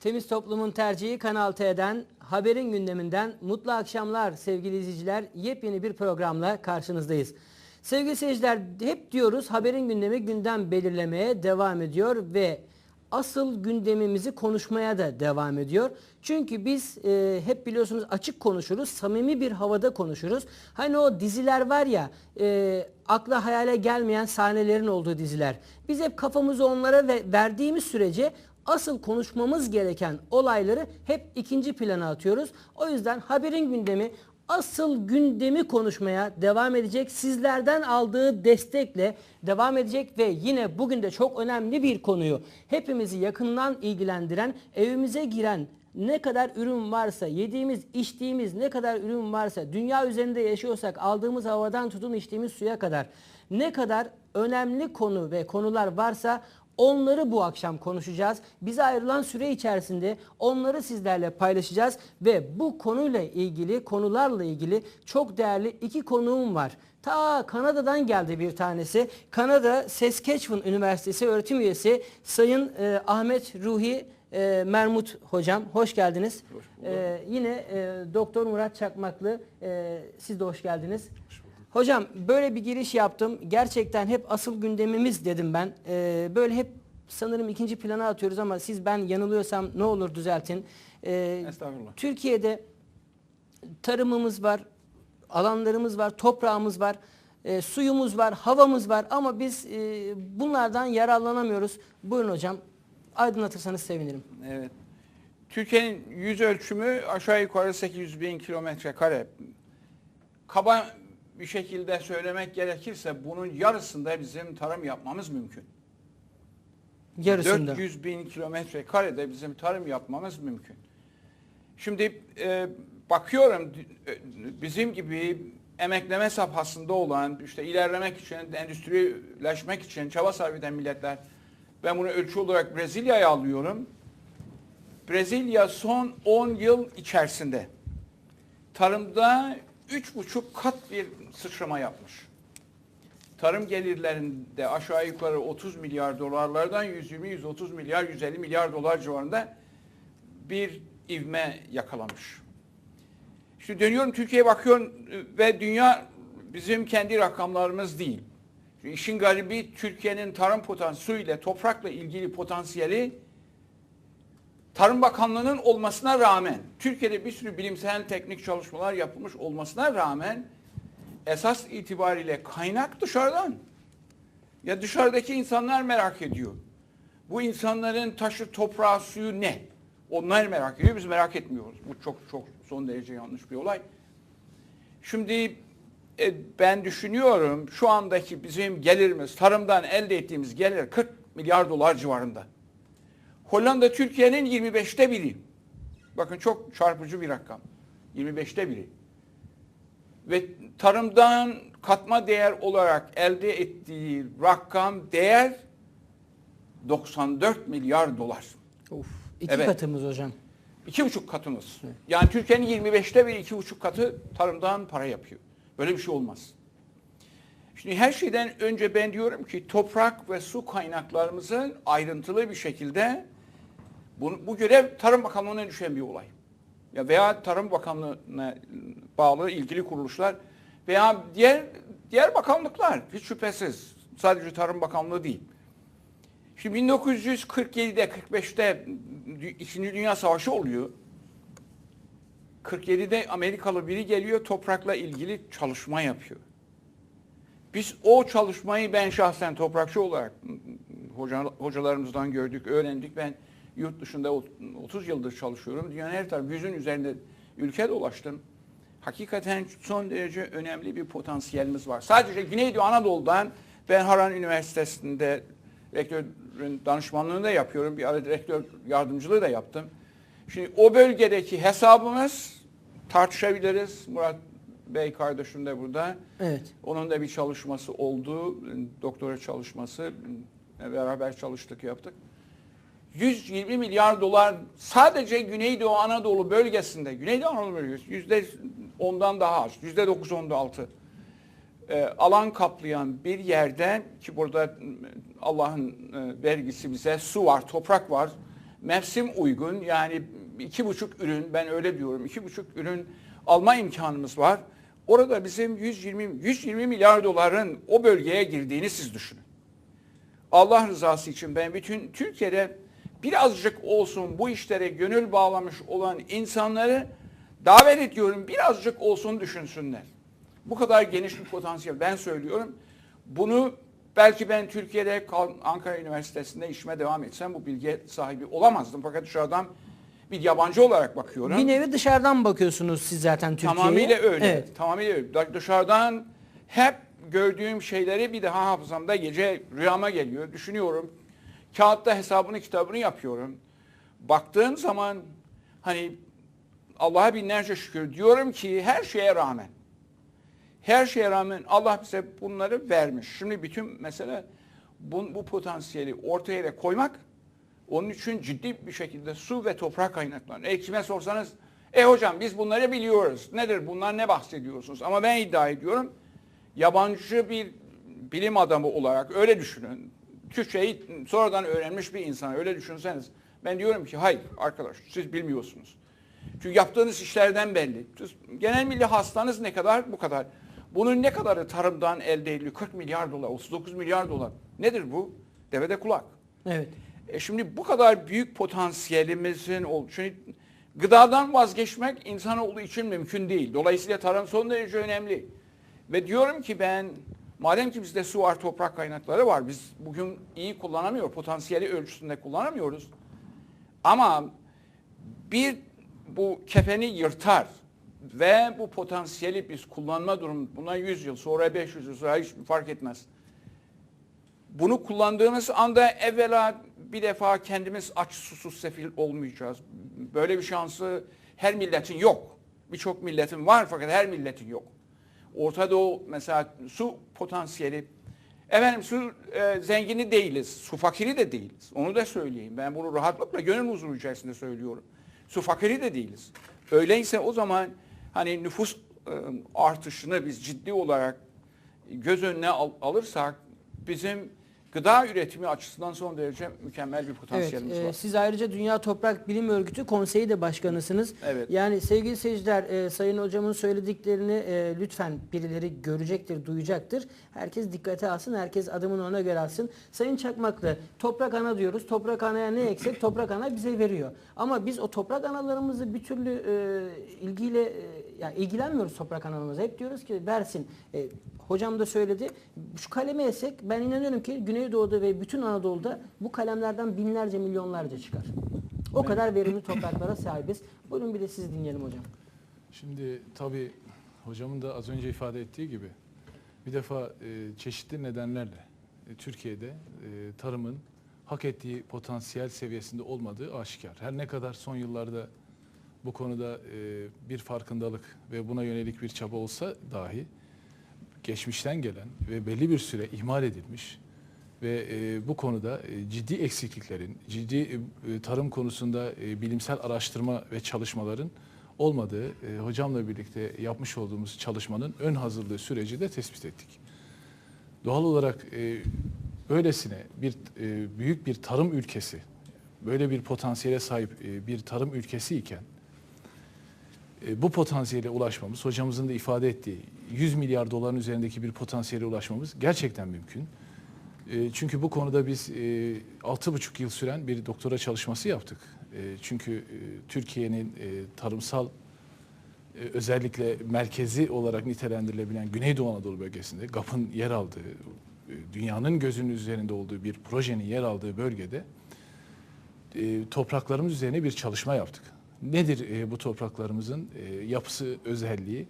Temiz Toplumun tercihi Kanal T'den, haberin gündeminden mutlu akşamlar sevgili izleyiciler. Yepyeni bir programla karşınızdayız. Sevgili seyirciler hep diyoruz haberin gündemi gündem belirlemeye devam ediyor ve asıl gündemimizi konuşmaya da devam ediyor. Çünkü biz e, hep biliyorsunuz açık konuşuruz, samimi bir havada konuşuruz. Hani o diziler var ya, e, akla hayale gelmeyen sahnelerin olduğu diziler. Biz hep kafamızı onlara ve verdiğimiz sürece asıl konuşmamız gereken olayları hep ikinci plana atıyoruz. O yüzden haberin gündemi asıl gündemi konuşmaya devam edecek. Sizlerden aldığı destekle devam edecek ve yine bugün de çok önemli bir konuyu hepimizi yakından ilgilendiren, evimize giren ne kadar ürün varsa, yediğimiz, içtiğimiz ne kadar ürün varsa, dünya üzerinde yaşıyorsak aldığımız havadan tutun içtiğimiz suya kadar ne kadar önemli konu ve konular varsa Onları bu akşam konuşacağız. Bize ayrılan süre içerisinde onları sizlerle paylaşacağız ve bu konuyla ilgili, konularla ilgili çok değerli iki konuğum var. Ta Kanada'dan geldi bir tanesi. Kanada Saskatchewan Üniversitesi öğretim üyesi Sayın e, Ahmet Ruhi e, Mermut hocam hoş geldiniz. E, yine e, Doktor Murat Çakmaklı e, siz de hoş geldiniz. Hocam böyle bir giriş yaptım. Gerçekten hep asıl gündemimiz dedim ben. Ee, böyle hep sanırım ikinci plana atıyoruz ama siz ben yanılıyorsam ne olur düzeltin. Ee, Estağfurullah. Türkiye'de tarımımız var, alanlarımız var, toprağımız var, e, suyumuz var, havamız var ama biz e, bunlardan yararlanamıyoruz. Buyurun hocam. Aydınlatırsanız sevinirim. Evet. Türkiye'nin yüz ölçümü aşağı yukarı 800 bin kilometre kare. Kaba bir şekilde söylemek gerekirse bunun yarısında bizim tarım yapmamız mümkün. Yarısında. 400 bin kilometre karede bizim tarım yapmamız mümkün. Şimdi e, bakıyorum e, bizim gibi emekleme safhasında olan, işte ilerlemek için, endüstrileşmek için çaba sarf eden milletler, ben bunu ölçü olarak Brezilya'ya alıyorum. Brezilya son 10 yıl içerisinde tarımda 3,5 kat bir sıçrama yapmış. Tarım gelirlerinde aşağı yukarı 30 milyar dolarlardan 120-130 milyar, 150 milyar dolar civarında bir ivme yakalamış. Şimdi dönüyorum Türkiye'ye bakıyorum ve dünya bizim kendi rakamlarımız değil. Şimdi işin garibi Türkiye'nin tarım potansiyeliyle, toprakla ilgili potansiyeli Tarım Bakanlığı'nın olmasına rağmen, Türkiye'de bir sürü bilimsel teknik çalışmalar yapılmış olmasına rağmen esas itibariyle kaynak dışarıdan. Ya dışarıdaki insanlar merak ediyor. Bu insanların taşı, toprağı, suyu ne? Onlar merak ediyor, biz merak etmiyoruz. Bu çok çok son derece yanlış bir olay. Şimdi e, ben düşünüyorum şu andaki bizim gelirimiz, tarımdan elde ettiğimiz gelir 40 milyar dolar civarında. Hollanda Türkiye'nin 25'te biri. Bakın çok çarpıcı bir rakam. 25'te biri. Ve tarımdan katma değer olarak elde ettiği rakam değer 94 milyar dolar. Of, iki Evet. katımız hocam. İki buçuk katımız. Yani Türkiye'nin 25'te bir iki buçuk katı tarımdan para yapıyor. Böyle bir şey olmaz. Şimdi her şeyden önce ben diyorum ki toprak ve su kaynaklarımızın ayrıntılı bir şekilde bu, bu görev Tarım Bakanlığı'na düşen bir olay. Ya veya Tarım Bakanlığı'na bağlı ilgili kuruluşlar veya diğer diğer bakanlıklar hiç şüphesiz. Sadece Tarım Bakanlığı değil. Şimdi 1947'de 45'te İkinci Dünya Savaşı oluyor. 47'de Amerikalı biri geliyor toprakla ilgili çalışma yapıyor. Biz o çalışmayı ben şahsen toprakçı olarak hoca, hocalarımızdan gördük, öğrendik. Ben yurt dışında 30 yıldır çalışıyorum. Dünyanın her tarafı yüzün üzerinde ülke dolaştım. Hakikaten son derece önemli bir potansiyelimiz var. Sadece Güneydoğu Anadolu'dan ben Harran Üniversitesi'nde rektörün danışmanlığını da yapıyorum. Bir ara rektör yardımcılığı da yaptım. Şimdi o bölgedeki hesabımız tartışabiliriz. Murat Bey kardeşim de burada. Evet. Onun da bir çalışması oldu. Doktora çalışması. Beraber çalıştık yaptık. 120 milyar dolar sadece Güneydoğu Anadolu bölgesinde, Güneydoğu Anadolu bölgesi yüzde ondan daha az, yüzde dokuz onda altı e, alan kaplayan bir yerde ki burada Allah'ın e, vergisi bize su var, toprak var mevsim uygun yani iki buçuk ürün ben öyle diyorum iki buçuk ürün alma imkanımız var. Orada bizim 120 120 milyar doların o bölgeye girdiğini siz düşünün. Allah rızası için ben bütün Türkiye'de birazcık olsun bu işlere gönül bağlamış olan insanları davet ediyorum. Birazcık olsun düşünsünler. Bu kadar geniş bir potansiyel ben söylüyorum. Bunu belki ben Türkiye'de Ankara Üniversitesi'nde işime devam etsem bu bilgi sahibi olamazdım. Fakat dışarıdan bir yabancı olarak bakıyorum. Bir nevi dışarıdan bakıyorsunuz siz zaten Türkiye'ye. Tamamıyla öyle. Evet. Tamamıyla öyle. Da- Dışarıdan hep gördüğüm şeyleri bir daha hafızamda gece rüyama geliyor. Düşünüyorum. Kağıtta hesabını kitabını yapıyorum. Baktığım zaman hani Allah'a binlerce şükür diyorum ki her şeye rağmen her şeye rağmen Allah bize bunları vermiş. Şimdi bütün mesele bu, bu potansiyeli ortaya koymak. Onun için ciddi bir şekilde su ve toprak kaynaklarını. E kime sorsanız e hocam biz bunları biliyoruz. Nedir bunlar ne bahsediyorsunuz? Ama ben iddia ediyorum yabancı bir bilim adamı olarak öyle düşünün. Türkçeyi sonradan öğrenmiş bir insan öyle düşünseniz. Ben diyorum ki hayır arkadaş siz bilmiyorsunuz. Çünkü yaptığınız işlerden belli. Siz- Genel milli hastanız ne kadar? Bu kadar. Bunun ne kadarı tarımdan elde ediliyor? 40 milyar dolar, 39 milyar dolar. Nedir bu? Devede kulak. Evet. E şimdi bu kadar büyük potansiyelimizin ol. Çünkü gıdadan vazgeçmek insanoğlu için mümkün değil. Dolayısıyla tarım son derece önemli. Ve diyorum ki ben madem ki bizde su var, toprak kaynakları var. Biz bugün iyi kullanamıyor, potansiyeli ölçüsünde kullanamıyoruz. Ama bir bu kefeni yırtar ve bu potansiyeli biz kullanma durum buna 100 yıl sonra 500 yıl sonra hiç fark etmez. Bunu kullandığımız anda evvela bir defa kendimiz aç susuz sefil olmayacağız. Böyle bir şansı her milletin yok. Birçok milletin var fakat her milletin yok. Orta Doğu mesela su potansiyeli Efendim su e, zengini değiliz, su fakiri de değiliz. Onu da söyleyeyim. Ben bunu rahatlıkla gönül huzuru içerisinde söylüyorum. Su fakiri de değiliz. Öyleyse o zaman hani nüfus e, artışını biz ciddi olarak göz önüne al- alırsak bizim gıda üretimi açısından son derece mükemmel bir Evet, potansiyelimiz e, var. siz ayrıca Dünya Toprak Bilim Örgütü konseyi de başkanısınız. Evet. Yani sevgili seyirciler, e, Sayın Hocamın söylediklerini e, lütfen birileri görecektir, duyacaktır. Herkes dikkate alsın, herkes adımını ona göre alsın. Sayın Çakmaklı, toprak ana diyoruz. Toprak anaya ne eksik? Toprak ana bize veriyor. Ama biz o toprak analarımızı bir türlü e, ilgiyle e, yani ilgilenmiyoruz toprak analarımıza. Hep diyoruz ki versin. E, hocam da söyledi. Şu kalemi esek ben inanıyorum ki Güneydoğu'da ve bütün Anadolu'da bu kalemlerden binlerce milyonlarca çıkar. O kadar verimli topraklara sahibiz. Buyurun bir de siz dinleyelim hocam. Şimdi tabii hocamın da az önce ifade ettiği gibi bir defa e, çeşitli nedenlerle e, Türkiye'de e, tarımın hak ettiği potansiyel seviyesinde olmadığı aşikar. Her ne kadar son yıllarda bu konuda e, bir farkındalık ve buna yönelik bir çaba olsa dahi geçmişten gelen ve belli bir süre ihmal edilmiş ve e, bu konuda e, ciddi eksikliklerin, ciddi e, tarım konusunda bilimsel araştırma ve çalışmaların olmadığı hocamla birlikte yapmış olduğumuz çalışmanın ön hazırlığı süreci de tespit ettik. Doğal olarak e, böylesine bir büyük bir tarım ülkesi, böyle bir potansiyele sahip bir tarım ülkesi iken bu potansiyele ulaşmamız, hocamızın da ifade ettiği 100 milyar doların üzerindeki bir potansiyele ulaşmamız gerçekten mümkün. E, Çünkü bu konuda biz e, 6,5 yıl süren bir doktora çalışması yaptık. E, Çünkü e, Türkiye'nin e, tarımsal e, özellikle merkezi olarak nitelendirilebilen Güneydoğu Anadolu bölgesinde GAP'ın yer aldığı, e, dünyanın gözünün üzerinde olduğu bir projenin yer aldığı bölgede e, topraklarımız üzerine bir çalışma yaptık. Nedir bu topraklarımızın yapısı, özelliği?